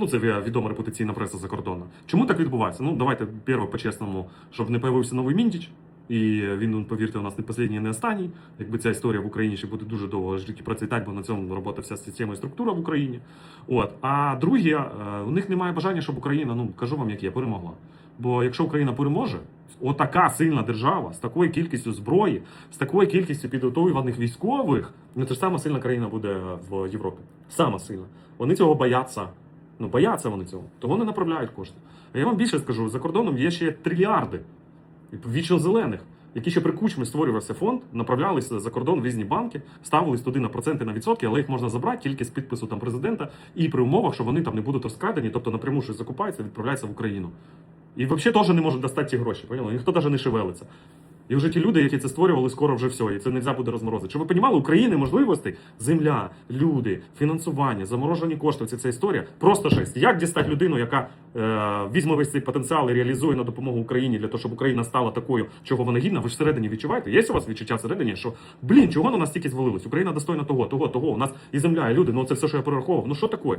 Ну, це відома репутаційна преса закордонна. Чому так відбувається? Ну, давайте перше по-чесному, щоб не появився новий Міндіч. І він, повірте, у нас не останній, не останній. Якби ця історія в Україні ще буде дуже довго жити процвітати, бо на цьому робота вся система і структура в Україні. От. А друге, е, у них немає бажання, щоб Україна, ну кажу вам, як є, перемогла. Бо якщо Україна переможе, отака сильна держава з такою кількістю зброї, з такою кількістю підготовлених військових, ну це ж сама сильна країна буде в Європі. Сама сильна. Вони цього бояться. Ну, бояться вони цього, того не направляють кошти. А я вам більше скажу: за кордоном є ще трильярди вічно зелених, які ще при кучмі створювався фонд, направлялися за кордон в різні банки, ставились туди на проценти на відсотки, але їх можна забрати тільки з підпису там президента і при умовах, що вони там не будуть розкрадені, тобто напряму щось закупаються, відправляються в Україну. І взагалі теж не можуть достати ті гроші. Поняли? Ніхто навіть не шевелиться. І вже ті люди, які це створювали, скоро вже все, і це не можна буде розморозити. Щоб ви розуміли, України можливостей, земля, люди, фінансування, заморожені кошти, це ця історія. Просто жесть. Як дістати людину, яка е, візьме весь цей потенціал і реалізує на допомогу Україні для того, щоб Україна стала такою, чого вона гідна? Ви ж всередині відчуваєте? Є у вас відчуття всередині, що блін, чого на нас стільки звалилось? Україна достойна того, того, того. У нас і земля, і люди. Ну це все, що я перераховував. Ну що таке?